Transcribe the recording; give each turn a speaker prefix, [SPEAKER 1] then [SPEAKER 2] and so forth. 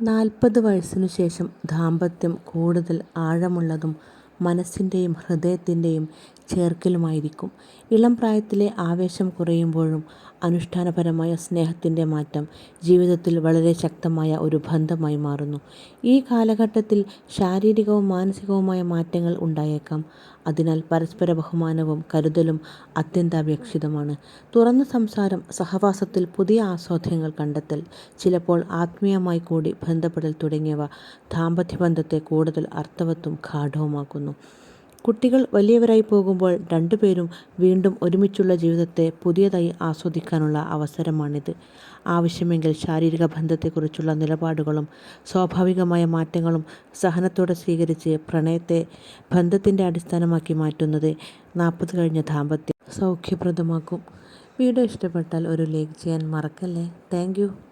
[SPEAKER 1] നാൽപ്പത് വയസ്സിനു ശേഷം ദാമ്പത്യം കൂടുതൽ ആഴമുള്ളതും മനസ്സിന്റെയും ഹൃദയത്തിന്റെയും ചേർക്കലുമായിരിക്കും. ഇളം പ്രായത്തിലെ ആവേശം കുറയുമ്പോഴും അനുഷ്ഠാനപരമായ സ്നേഹത്തിന്റെ മാറ്റം ജീവിതത്തിൽ വളരെ ശക്തമായ ഒരു ബന്ധമായി മാറുന്നു. ഈ കാലഘട്ടത്തിൽ ശാരീരികവും മാനസികവുമായ മാറ്റങ്ങൾ ഉണ്ടായേക്കാം. അതിനാൽ പരസ്പര ബഹുമാനവും കരുതലും അത്യന്താപേക്ഷിതമാണ്. തുറന്ന സംസാരം, സഹവാസത്തിൽ പുതിയ ആസ്വാദ്യങ്ങൾ കണ്ടെത്തൽ, ചിലപ്പോൾ ആത്മീയമായി കൂടി ബന്ധപ്പെടൽ തുടങ്ങിയവ ദാമ്പത്യബന്ധത്തെ കൂടുതൽ അർത്ഥവത്തും ഗാഢവുമാക്കുന്നു. കുട്ടികൾ വലിയവരായി പോകുമ്പോൾ രണ്ടുപേരും വീണ്ടും ഒരുമിച്ചുള്ള ജീവിതത്തെ പുതിയതായി ആസ്വദിക്കാനുള്ള അവസരമാണിത്. ആവശ്യമെങ്കിൽ ശാരീരിക ബന്ധത്തെക്കുറിച്ചുള്ള നിലപാടുകളും സ്വാഭാവികമായ മാറ്റങ്ങളും സഹനത്തോടെ സ്വീകരിച്ച് പ്രണയത്തെ ബന്ധത്തിന്റെ അടിസ്ഥാനമാക്കി മാറ്റുന്നത് നാൽപ്പത് കഴിഞ്ഞ ദാമ്പത്യം സൗഖ്യപ്രദമാക്കും. വീഡിയോ ഇഷ്ടപ്പെട്ടാൽ ഒരു ലൈക്ക് ചെയ്യാൻ മറക്കല്ലേ. താങ്ക്